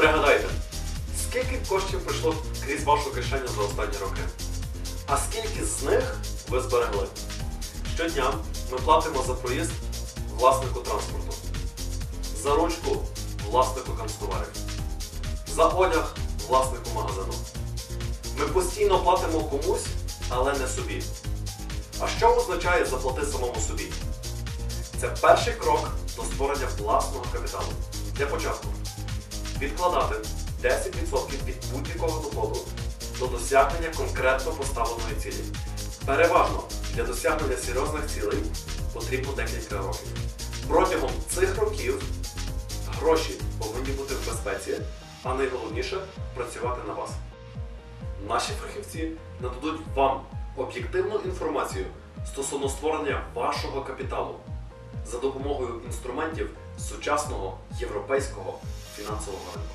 Пригадайте, скільки коштів прийшло крізь вашу кишеню за останні роки? А скільки з них ви зберегли? Щодня ми платимо за проїзд власнику транспорту, за ручку власнику канцтоварів, за одяг власнику магазину. Ми постійно платимо комусь, але не собі. А що означає заплати самому собі? Це перший крок до створення власного капіталу. Для початку відкладати 10% від будь-якого доходу до досягнення конкретно поставленої цілі. Переважно для досягнення серйозних цілей потрібно декілька років. Протягом цих років гроші повинні бути в безпеці, а найголовніше працювати на вас. Наші фахівці нададуть вам об'єктивну інформацію стосовно створення вашого капіталу за допомогою інструментів сучасного європейського фінансового ринку.